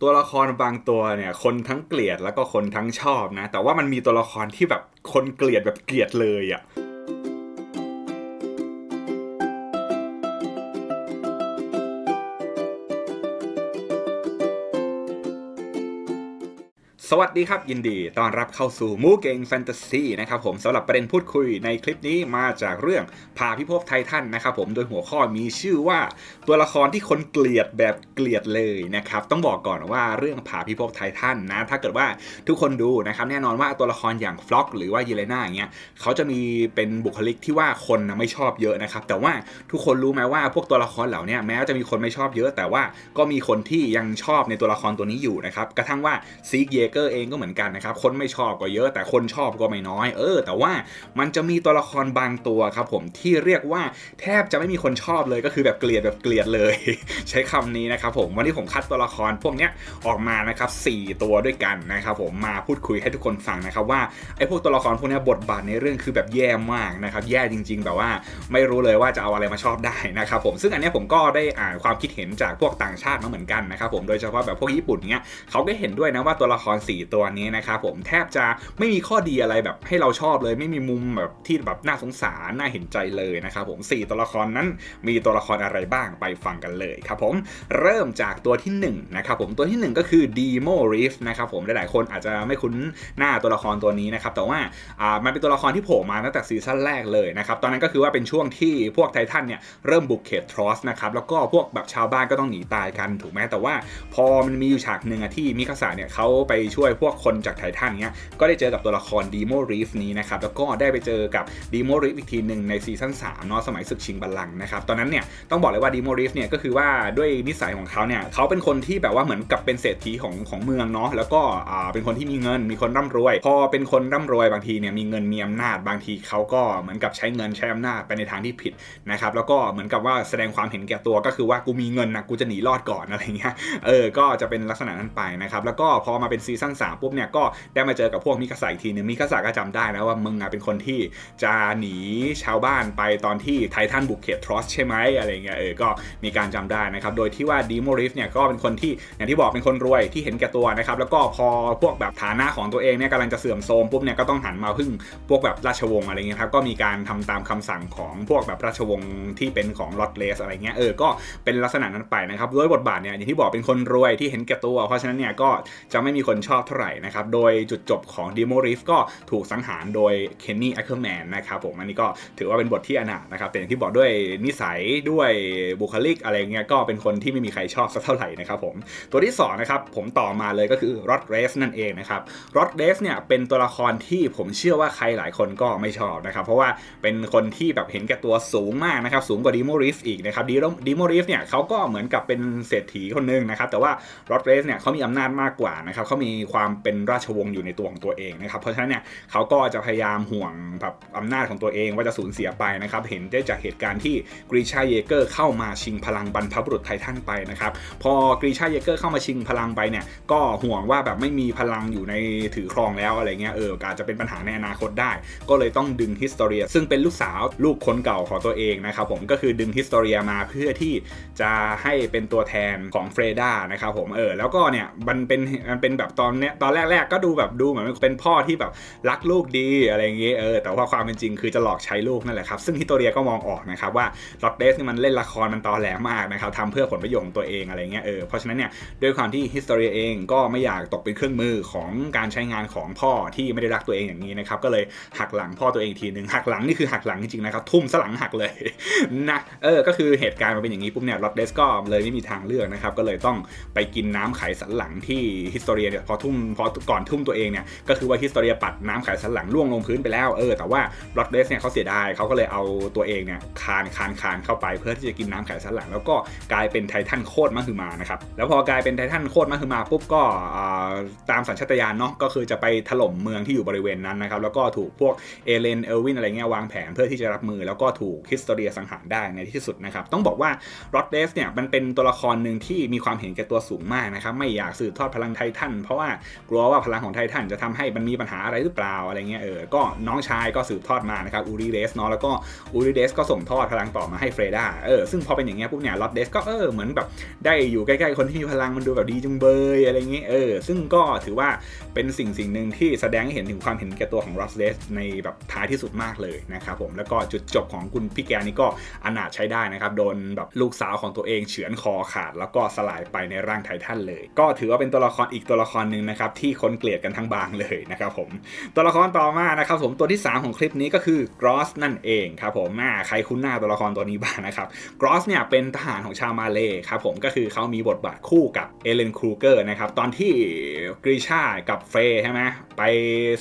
ตัวละครบางตัวเนี่ย คนทั้งเกลียดแล้วก็คนทั้งชอบนะ แต่ว่ามันมีตัวละครที่แบบคนเกลียดแบบเกลียดเลยอะ่ะ สวัสดีครับ ยินดีต้อนรับเข้าสู่มูเกงแฟนตาซีนะครับผมสำหรับประเด็นพูดคุยในคลิปนี้มาจากเรื่องพาพิภพไททันนะครับผมโดยหัวข้อมีชื่อว่าตัวละครที่คนเกลียดแบบเกลียดเลยนะครับต้องบอกก่อนว่าเรื่องพาพิภพไททันนะถ้าเกิดว่าทุกคนดูนะครับแน่นอนว่าตัวละครอย่างฟล็อกหรือว่าเยเลนาอย่างเงี้ยเขาจะมีเป็นบุคลิกที่ว่าคนนะไม่ชอบเยอะนะครับแต่ว่าทุกคนรู้ไหมว่าพวกตัวละครเหล่านี้แม้จะมีคนไม่ชอบเยอะ แต่ว่าก็มีคนที่ยังชอบในตัวละครตัวนี้อยู่นะครับกระทั่งว่าซีกเยเกอร์เองก็เหมือนกันนะครับ คนไม่ชอบก็เยอะแต่คนชอบก็ไม่น้อย เออ แต่ว่ามันจะมีตัวละครบางตัวครับผมที่เรียกว่าแทบจะไม่มีคนชอบเลยก็คือแบบเกลียดแบบเกลียดเลย ใช้คำนี้นะครับผมวันนี้ผมคัดตัวละครพวกเนี้ยออกมานะครับสตัวด้วยกันนะครับผมมาพูดคุยให้ทุกคนฟังนะครับว่าไอ้พวกตัวละครพวกเนี้ยบทบาทในเรื่องคือแบบแย่มากนะครับแย่จริง ๆ แบบว่าไม่รู้เลยว่าจะเอาอะไรมาชอบได้นะครับผมซึ่งอันเนี้ยผมก็ได้อ่านความคิดเห็นจากพวกต่างชาติมาเหมือนกันนะครับผมโดยเฉพาะแบบพวกญี่ปุ่นเนี้ยเขาก็เห็นด้วยนะว่าตัวละคร4 ตัวนี้นะครับผมแทบจะไม่มีข้อดีอะไรแบบให้เราชอบเลย ไม่มีมุมแบบที่แบบน่าสงสารน่าเห็นใจเลยนะครับผม 4 ตัวละครนั้นมีตัวละครอะไรบ้างไปฟังกันเลยครับผมเริ่มจากตัวที่1นะครับผมตัวที่ 1 ก็คือ Demo Reef นะครับผมหลายๆคนอาจจะไม่คุ้นหน้าตัวละครตัวนี้นะครับแต่ว่าอ่ามันเป็นตัวละครที่โผล่มาตั้งแต่ซีซั่นแรกเลยนะครับตอนนั้นก็คือว่าเป็นช่วงที่พวกไททันเนี่ยเริ่มบุกเขตทรอสนะครับแล้วก็พวกแบบชาวบ้านก็ต้องหนีตายกันถูกไหมแต่ว่า พอมันมีอยู่ฉากหนึ่งอะที่มิคาสาเนี่ยเขาไปช่วยพวกคนจากไททันเนี่ยก็ได้เจอกับตัวละครดีโมรีฟนี้นะครับแล้วก็ได้ไปเจอกับดีโมรีฟอีกทีหนึ่งในซีซั่น3เนาะสมัยศึกชิงบัลลังก์นะครับตอนนั้นเนี่ยต้องบอกเลยว่าดีโมรีฟเนี่ยก็คือว่าด้วยนิสัยของเขาเนี่ยเขาเป็นคนที่แบบว่าเหมือนกับเป็นเศรษฐีของของเมืองเนาะแล้วก็อ่าเป็นคนที่มีเงินมีคนร่ำรวย พอเป็นคนร่ำรวยบางทีเนี่ยมีเงินมีอำนาจบางทีเขาก็เหมือนกับใช้เงินใช้อำนาจไปในทางที่ผิดนะครับแล้วก็เหมือนกับว่าแสดงความเห็นแก่ตัวก็คือว่ากูมีเงินนะกูจะหนีรอดก่อนอะไรเงี้ยเออก็จะเป็นลักษณะนั้นไปนะครับแล้วก็พอมาเป็นซีซัน3ปุ๊บเนี่ยก็ได้มาเจอกับพวกมิคาสาอีกทีนึงมิคาสาก็จำได้นะว่ามึงอะเป็นคนที่จะหนีชาวบ้านไปตอนที่ไททันบุกเขตทรอสใช่ไหมอะไรเงี้ยเออก็มีการจำได้นะครับโดยที่ว่าดีโมริฟเนี่ยก็เป็นคนที่อย่างที่บอกเป็นคนรวยที่เห็นแก่ตัวนะครับแล้วก็พอพวกแบบฐานะของตัวเองเนี่ยกำลังจะเสื่อมโทรมปุ๊บเนี่ยก็ต้องหันมาพึ่งพวกแบบราชวงศ์อะไรเงี้ยครับก็มีการทำตามคำสั่งของพวกแบบราชวงศ์ที่เป็นของลอตเลสอะไรเงี้ยเออก็เป็นลักษณะนั้นไปนะครับด้วยบทบาทเนี่ยอย่างที่บอกเป็นคนรวยที่เห็นแก่ตัว เพราะฉะนั้นเนี่ยก็จะไม่มีคนชอบเท่าไหร่นะครับ โดยจุดจบของดีโมริฟก็ถูกสังหารโดยเคนนี่แอคเคอร์แมนนะครับผมอันนี้ก็ถือว่าเป็นบทที่อนาถนะครับ แต่อย่างที่บอกด้วยนิสัยด้วยบุคลิกอะไรเงี้ยก็เป็นคนที่ไม่มีใครชอบสักเท่าไหร่นะครับผมตัวที่2นะครับผมต่อมาเลยก็คือรอดเรสนั่นเองนะครับรอดเรสเนี่ยเป็นตัวละครที่ผมเชื่อว่าใครหลายคนก็ไม่ชอบนะครับ เพราะว่าเป็นคนที่แบบเห็นแก่ตัวสูงมากนะครับ สูงกว่าดีโมริฟอีกนะครับดีโมริฟเนี่ยเขาก็เหมือนกับเป็นเศรษฐีคนนึงนะครับ แต่ว่ารอดเรสเนี่ยเขามีอำนาจมากกว่านะครับเขามีความเป็นราชวงศ์อยู่ในตัวของตัวเองนะครับ เพราะฉะนั้นเนี่ยเขาก็จะพยายามห่วงแบบอำนาจของตัวเองว่าจะสูญเสียไปนะครับ เห็นได้จากเหตุการณ์ที่กรีชาเยเกอร์เข้ามาชิงพลังบรรพบุรุษไททันไปนะครับ พอกรีชาเยเกอร์เข้ามาชิงพลังไปเนี่ย ก็ห่วงว่าแบบไม่มีพลังอยู่ในถือครองแล้วอะไรเงี้ย เออ อาจจะเป็นปัญหาในอนาคตได้ ก็เลยต้องดึงฮิสตอเรีย ซึ่งเป็นลูกสาวลูกคนเก่าของตัวเองนะครับผม ก็คือดึงฮิสตอเรียมาเพื่อที่จะให้เป็นตัวแทนของเฟรดานะครับผม เออ แล้วก็เนี่ย มันเป็น มันเป็นแบบตอนเนี้ยตอนแรกๆก็ดูแบบดูเหมือนเป็นพ่อที่แบบรักลูกดีอะไรเงี้ยเออแต่ว่าความเป็นจริงคือจะหลอกใช้ลูกนั่นแหละครับซึ่งฮิตโตเรียก็มองออกนะครับว่าลอตเดสนี่มันเล่นละครมันตอแหลมากนะครับทำเพื่อผลประโยชน์ตัวเองอะไรเงี้ยเออเพราะฉะนั้นเนี่ยด้วยความที่ฮิสโตเรียเองก็ไม่อยากตกเป็นเครื่องมือของการใช้งานของพ่อที่ไม่ได้รักตัวเองอย่างนี้นะครับก็เลยหักหลังพ่อตัวเองทีหนึ่งหักหลังนี่คือหักหลังจริงๆนะครับทุ่มสลังหักเลยนะเออก็คือเหตุการณ์มันเป็นอย่างนี้ปุ๊บเนี่ยลอตเดสก็เลยไม่มีทางเลือกนะครับก็เลยต้องไปกินน้ำไขสันหลังที่ฮิสโตเรียเนี่ยพอทุ่มพอก่อนทุ่มตัวเองเนี่ยก็คือว่าฮิสตเรียปัดน้ำไขสันหลังล่วงลงพื้นไปแล้วเออแต่ว่าลอตเดสเนี่ยเขาเสียดายเขาก็เลยเอาตัวเองเนี่ยคานคานคานเข้าไปเพื่อที่จะกินน้ำไขสันหลัง แล้วก็กลายเป็นไททันโคตรมหึมานะครับแล้วพอกลายเป็นไททันโคตรมหึมาปุ๊บก็ตามสัญชาตญาณเนาะก็คือจะไปถล่มเมืองที่อยู่บริเวณนั้นนะครับแล้วก็ถูกพวกเอเลนเอลวินอะไรเงี้ยวางแผนเพื่อที่จะรับมือ แล้วก็ถูกฮิสตเรียสังหารได้ในที่สุดนะครับต้องบอกว่ารอดเดสเนี่ยมันเป็นตัวละครหนึ่งที่มีความเห็นแก่ตัวสูงมากนะครับไม่อยากสืบทอดพลังไททันเพราะว่ากลัวว่าพลังของไททันจะทำให้มันมีปัญหาอะไรหรือเปล่าอะไรเงี้ยเออก็น้องชายก็สืบทอดมานะครับอูริเดสเนาะแล้วก็อูริเดสก็ส่งทอดพลังต่อมาให้เฟรดาเออซึ่งพอเป็นอย่างเงี้ยปุ๊บเนี่ยรอดเดสก็เออเหมือนแบบได้อยู่ใกล้ๆคนที่มีพลังมันดูแบบดีจุงเบยอะไรเงี้ยเออซึ่งก็ถือว่าเป็นสิ่งสิ่งหนึ่งที่แสดงให้เห็นถึงความเห็นแก่ตัวของรอดเดสในแบบท้ายที่สุดมากเลยนะครับผมแล้วก็จุดจบของคุณพี่แกนี่ก็อนาถใช้ได้นะครับโดนแบบลูกสาวของตัวเองเฉือนคอขาด แล้วก็สลายไปในร่างไททันเลย ก็ถือว่าเป็นตัวละครอีกตัวละครหนึ่งนะครับที่คนเกลียดกันทั้งบางเลยนะครับผมตัวละครต่อมานะครับผมตัวที่ 3 ของคลิปนี้ก็คือกรอสนั่นเองครับผมอ่าใครคุ้นหน้าตัวละครตัวนี้บ้างนะครับกรอสเนี่ยเป็นทหารของชาวมาเลครับผมก็คือเขามีบทบาทคู่กับเอเลนครูเกอร์นะครับตอนที่กรีชากับเฟย์ใช่ไหมไป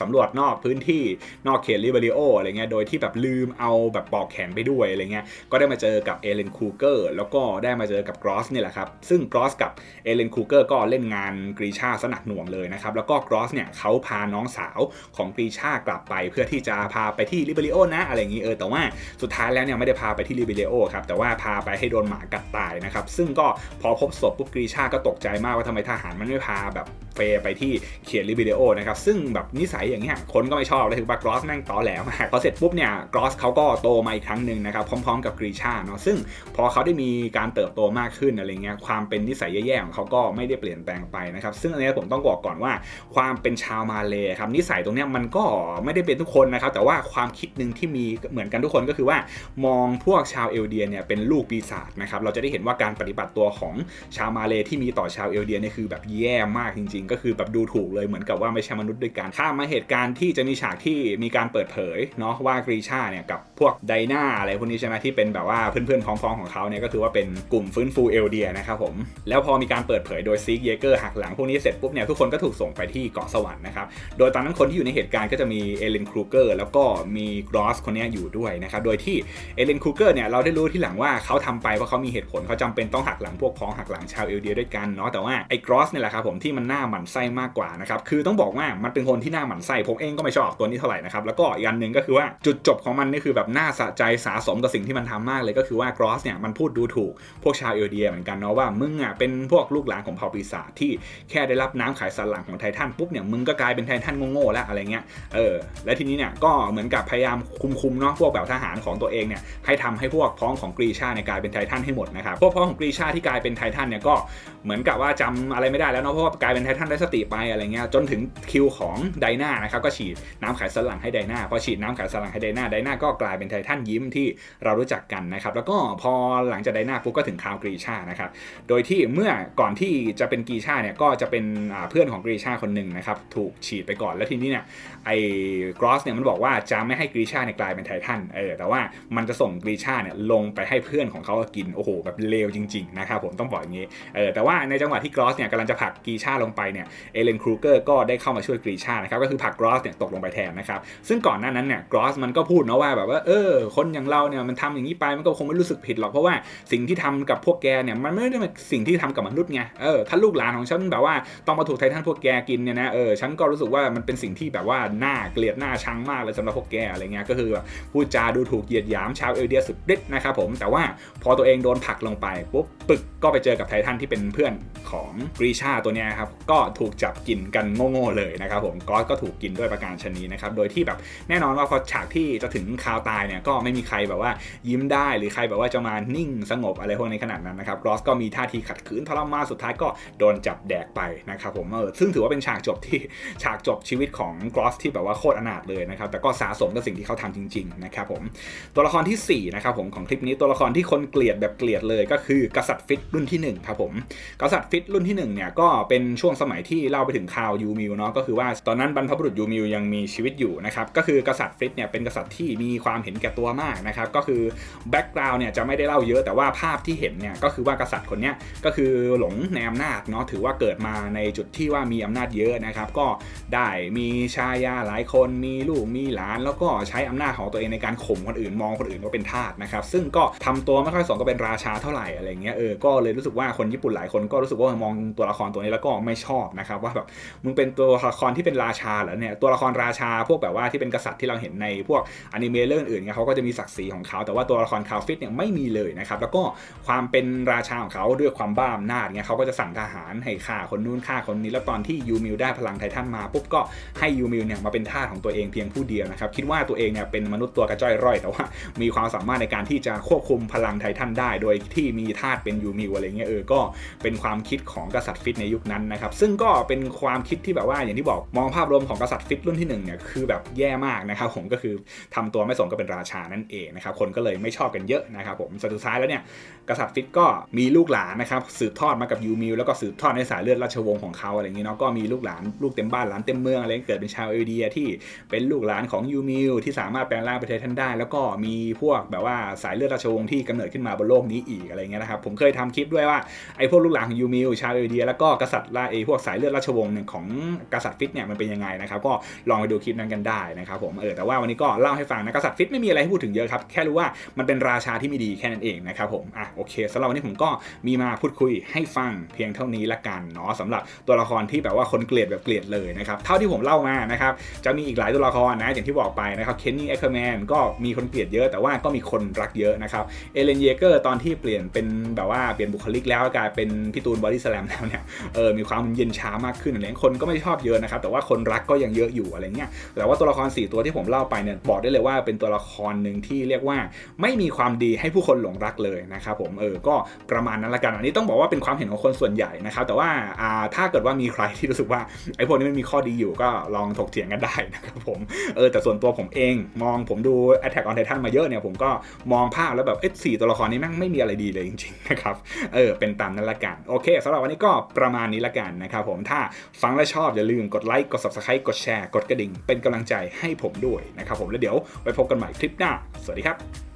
สำรวจนอกพื้นที่นอกเขตลิเบริโออะไรเงี้ยโดยที่แบบลืมเอาแบบปอกแขนไปด้วยอะไรเงี้ยก็ได้มาเจอกับเอเลนครูเกอร์แล้วก็ได้มาเจอกับกรอสนี่แหละครับซึ่งกรอสกับเอเลนครูเกอร์ก็เล่นงานกรีชาสนักหน่วงเลยนะครับแล้วก็กรอสเนี่ยเขาพาน้องสาวของกรีชากลับไป เพื่อที่จะพาไปที่ลิเบริโอนะอะไรอย่างนี้เออแต่ว่าสุดท้ายแล้วเนี่ยไม่ได้พาไปที่ลิเบริโอครับแต่ว่าพาไปให้โดนหมากัดตายนะครับซึ่งก็พอพบศพปุ๊บกรีชาก็ตกใจมากว่าทำไมทหารมันไม่พาแบบเฟย์ไปที่เขียนลิเบริโอนะครับซึ่งแบบนิสัยอย่างเงี้ยคนก็ไม่ชอบเลยถือว่ากรอสแม่งตอแหลมากพอเสร็จปุ๊บเนี่ยกรอสเขาก็โตมาอีกครั้งหนึ่งนะครับพร้อมๆ กับกรีชาเนาะซึ่งพอเขาได้มีการเติบโตมากขึ้นอะไรเงี้ยความเป็นนิสัยแย่ๆของเขาก็ไม่ได้เปลี่ยนแปลงไปนะครับซึ่งอันนี้ผมต้องบอกก่อนว่า ความเป็นชาวมาเลยครับนิสัยตรงเนี้ยมันก็ไม่ได้เป็นทุกคนนะครับแต่ว่าความคิดหนึ่งที่มีเหมือนกันทุกคนก็คือว่ามองพวกชาวเอลเดียเนี่ยเป็นลูกปีศาจนะครับเราจะได้เห็นว่าการปฏิบัติตัวของชาวมาเลที่มีต่อชาวเอลเดียเนี่ยคือแบบแย่มากจริงๆก็คือแบบดูถูกเลยเหมือนกับว่าไม่ใช่มนุษย์ด้วยกันข้ามมาเหตุการณ์ที่จะมีฉากที่มีการเปิดเผยเนาะว่ากรีชาเนี่ยกับพวกไดนาอะไรพวกนี้ใช่ไหมที่เป็นแบบว่าเพื่อนๆพ้องๆของเขาเนี่ยก็คือว่าเป็นกลุ่มฟื้นฟูเอลเดียนะครับผมแล้วพอมีการเปิดเผยโดยซีกเยเกอร์หักหลังพวกนี้เสร็จปุ๊บเนี่ยทุกคนก็ถูกส่งไปที่เกาะสวรรค์นะครับโดยตอนนั้นคนที่อยู่ในเหตุการณ์ก็จะมีเอเลนครูเกอร์แล้วก็มีกรอสคนนี้อยู่ด้วยนะครับโดยที่เอเลนครูเกอร์เนี่ยเราได้รู้ที่หลังว่าเขาทำไปเพราะเขามีเหตุผลเขาจำเป็นต้องหักหลังพวกพ้องหักหลังชาวเอลเดียด้วยกันเนาะแต่ว่าไอ้กรอสเนี่ยแหละครับผมที่มันหน้าหมันไส้มากกว่านะครับคือต้องบอกว่ามันเป็นคนที่หน้าหมั่นไส้ผมเองก็ไม่ชอบตัวนี้เท่าไหร่นะครับแล้วก็อีกอันหนึ่งก็คือว่าจุดจบของมันนี่คือแบบน่าสะใจสาสมกับสิ่งที่มันทำมากเลยก็คือว่ากรอสเนี่ยมันพูดดูถูกพวกชาวเอลเดียเหมือนกันเนาะว่ามึงอะเป็นพวกลูกหลานของเผ่าปีศาจที่แค่ได้รับน้ำไขสันหลังของไททันปุ๊บเนี่ยมึงก็กลายเป็นไททันโง่ๆแล้วอะไรเงี้ยเออและทีนี้เนี่ยก็เหมือนกับพยายามคุมๆเนาะพวกแบบทหารของตัวเองเนี่ยให้ทำให้พวกพ้องของกรีชาเนี่ยกลายเป็นไททันให้หมดนะครับพวกพ้องของกรีชาที่กลายเป็นไททันเนี่ยก็เหมือนกับว่าจำอะไรไม่ได้แล้วเนาะเพราะว่ากลายเป็นไททันได้สติไปอะไรเงี้ยจนถึงคิวของไดนานะครับก็ฉีดน้ำไขสันหลังให้ไดนาพอฉีดน้ำไขสันหลังให้ไดนาไดนาก็กลายเป็นไททันยิ้มที่เรารู้จักกันนะครับแล้วก็พอหลังจากไดนาปุ๊บก็ถึงคาวกรีชานะครับโดยที่เมื่อก่อนที่จะเป็นกรีชาเนี่ยก็จะเป็นเพื่อนของกรีชาคนหนึ่งนะครับถูกฉีดไปก่อนแล้วทีนี้เนี่ยไอ้กรอสเนี่ยมันบอกว่าจะไม่ให้กรีชาเนี่ยกลายเป็นไททันเออแต่ว่ามันจะส่งกรีชาเนี่ยลงไปให้เพื่อนของเขากินโอ้โหแบบเลวจริงๆนะครับผมต้องบอกอย่างนี้เออแต่ว่าในจังหวะที่กรอสเนี่ยกำลังจะผลักกรีชาลงไปเนี่ยเอเลนครูเกอร์ก็ได้เข้ามาช่วยกรีชานะครับก็คือผักกรอสเนี่ยตกลงไปแทนนะครับซึ่งก่อนหน้านั้นเนี่ยกรอสมันก็พูดนะว่าแบบว่าเออคนอย่างเราเนี่ยมันทำอย่างนี้ไปมันก็คงไม่รู้สึกผิดหรอกเพราะว่าสิ่งที่ทำกับพวกแกเนี่ยมันไม่ได้เป็นสิ่งที่ทำกับมนุษย์ไงเออถ้าลูกหลานของฉันแบบว่าต้องมาถูกไททันพวกแกกินเนี่ยนะเออฉันก็รู้สึกว่ามันเป็นสิ่งที่แบบว่าหน่าเกลียดหน่าชังมากเลยสำหรับพวกแกอะไรเงี้ยก็คือแบบพูดจาดูถูกเหยียดหยามชาวเอลเดียสุดฤทธิ์นะครับผมแต่ว่าพอตัวเองโดนผักลงไปปุ๊บปึกก็ไปเจอกับไททันที่เป็นเพื่อนของกรีชาตัวเนี้ยครับก็ถูกจับกินกันโง่ๆเลยนะครับผมก็ก็ถูกกินด้วยประการชนีนะครับโดยที่แบบแน่นอนว่าพอฉากที่จะถึงคาวตายเนี่ยก็ไม่มีใครแบบว่ายิ้มได้หรือใครแบบว่าจะมานิ่งสงบอะไรพวกนี้ขนาดนั้นนะครับกรอสก็มีท่าทีขัดขืนทรมานสุดท้ายก็โดนจับแดกไปนะครับผมเออซึ่งถือว่าเป็นฉากจบที่ฉากจบชีวิตของกรอสที่แบบว่าโคตรอนาถเลยนะครับแต่ก็สะสมกับสิ่งที่เขาทำจริงๆนะครับผมตัวละครที่4นะครับผมของคลิปนี้ตัวละครที่คนเกลียดแบบเกลียดเลยก็คือกษัตริย์ฟิตรุ่นที่1ครับผมกษัตริย์ฟิตรุ่นที่1เนี่ยก็เป็นช่วงสมัยที่เล่าไปถึงข่าวยูมิวเนาะก็คือว่าตอนนั้นบรรพบุรุษยูมิวยังมีชีวิตอยู่นะครับก็คือกษัตริย์ฟริตเนี่ยเป็นกษัตริย์ที่มีความเห็นแก่ตัวมากนะครับก็คือแบ็กกราวน์เนี่ยจะไม่ได้เล่าเยอะแต่ว่าภาพที่เห็นเนี่ยก็คือว่ากษัตริย์คนเนี้ยก็คือหลงในอำนาจเนาะถือว่าเกิดมาในจุดที่ว่ามีอำนาจเยอะนะครับก็ได้มีชายาหลายคนมีลูกมีหลาน แล้วก็ใช้อำนาจของตัวเองในการข่มคนอื่นมองคนอื่นว่าเป็นทาสนะครับซึ่งก็ทำตัวไม่ค่อยสมกับเป็นราชาเท่าไหร่อะไรเงี้ยเอเออก็เลยรู้สึกว่าคนญี่ปุ่นหลายคนก็รู้สึกว่ามองตัวละครตัวนี้แล้วก็ไม่ชอบนะครับว่าแบบมึงเป็นตัวละครที่เป็นราชาเหรอเนี่ยตัวละครราชาพวกแบบว่าที่เป็นกษัตริย์ที่เราเห็นในพวกอนิเมะเรื่องอื่นเนี่ยเขาก็จะมีศักดิ์ศรีของเขา แต่ว่าตัวละครคาฟิตเนี่ยไม่มีเลยนะครับแล้วก็ความเป็นราชาของเขาด้วยความบ้าอำนาจเนี่ยเขาก็จะสั่งทหารให้ฆ่าคนนู้นฆ่าคนนี้แล้วตอนที่ยูมิวได้พลังไททันมาปุ๊บก็ให้ยูมิวเนี่ยมาเป็นทาสของตัวเองเพียงผู้เดียวนะครับคิดว่าตัวเองเนี่ยเป็นมนุษย์ตัวกระจ้อยร่อย แต่ว่ามีความสามารถในการที่จะควบคุมพลังไททันได้ โดยที่มีทาสเป็นยูมิวอะไรเงี้ยเออก็เป็นความคิดของกษัตริย์ฟิตในยุคนั้นนะครับซึ่งก็เป็นความคิดที่แบบว่าอย่างที่บอกมองภาพรวมของกษัตริย์ฟิตรุ่นที่หนึ่งเนี่ยคือแบบแย่มากนะครับผมก็คือทำตัวไม่สมกับเป็นราชานั่นเองนะครับคนก็เลยไม่ชอบกันเยอะนะครับผมสุดท้ายแล้วเนี่ยกษัตริย์ฟิตก็มีลูกหลานนะครับสืบทอดมากับยูมิวแล้วก็สืบทอดในสายเลือดราชวงศ์ของเขาอะไรอย่างงี้เนาะก็มีลูกหลานลูกเต็มบ้านหลานเต็มเมืองอะไรเกิดเป็นชาวเอเดียที่เป็นลูกหลานของยูมิวที่สามารถแปลงร่างเป็นไททันได้ แล้วก็มีพวกแบบว่าสายเลือดราชวงศ์ที่กำเนิดขึ้นมาบนโลกนี้อีกอะไรเงี้ยนะครับผมเคยทำคลิปด้วยว่าไอ้พวกลูกหลานของยูมิวชาวเอเดีย แล้วก็กษัตริย์ไอ้พวกสายเลือดราชวงศ์เนี่ยของกษัตริย์ฟิตเนี่ยมันเป็นยังไงนะครับก็ลองไปดูคลิปนั้นกันได้นะครับผมเออแต่ว่าวันนี้ก็เล่าให้ฟังนะกษัตริย์ฟิตไม่มีอะไรให้พูดถึงเยอะครับแค่รู้ว่ามันเป็นราชาที่ไม่ดีแค่นั้นเองนะครับผมอะโอเคสำหรับวันนี้ผมก็มีมาพูดคุยให้ฟังเพียงเท่านี้ละกันเนาะสำหรับตัวละครที่แบบว่าคนเกลียดแบบเกลียดเลยนะครับเท่าที่ผมเล่ามานะครับจะมีอีกหลายตัวละครนะอย่างที่บอกไปนะครับเคนนี่เอ็กเคอร์แมนก็มีคนเกลียดเยอะ แต่ว่าก็มีคนรักเยอะนะครับเอเลนเยเกอร์ตอนที่เปลี่ยนเป็นแบบว่าเปลี่ยนบุคลิกแล้วกลายเป็นพี่ตูนบอดี้สแลมแล้วเนี่ยเออมีความเย็นช้ามากขึ้นอะไรเงี้ยคนก็ไม่ชอบเยอะนะครับแต่ว่าคนรักก็ยังเยอะอยู่อะไรเงี้ยแต่ว่าตัวละคร 4 ตัวที่ผมเล่าไปเนี่ยบอกได้เลยว่าเป็นตัวละครหนึ่งที่เรียกว่าไม่มีความดีให้ผู้คนหลงรักเลยนะครับผมเออก็ประมาณนั้นละกันอันนี้ต้องบอกว่าเป็นความเห็นของคนส่วนใหญ่นะครับแต่ว่าอ่าถ้าเกิดว่ามีใครที่รู้สึกว่าไอ้พวกนี้มันมีข้อดีอยู่ก็ลองถกเถียงกันได้นะครับผมเออแต่ส่วนตัวผมเองมองผมดู Attack on Titan มาเยอะเนี่ยผมก็มองภาพแล้วแบบเอ๊ะสี่ตัวละครนี้แม่งไม่มีอะไรดีเลยจริงๆนะครับเออเป็นตามนั้นละกันโอเคสำหรับวันนี้ก็ประมาณนี้ละกันนะครับผมถ้าฟังและชอบอย่าลืมกดไลค์กด subscribe กดแชร์กดกระดิ่งเป็นกำลังใจให้ผมด้วยนะครับผมแล้วเดี๋ยวไว้พบกันใหม่คลิปหน้า สวัสดีครับ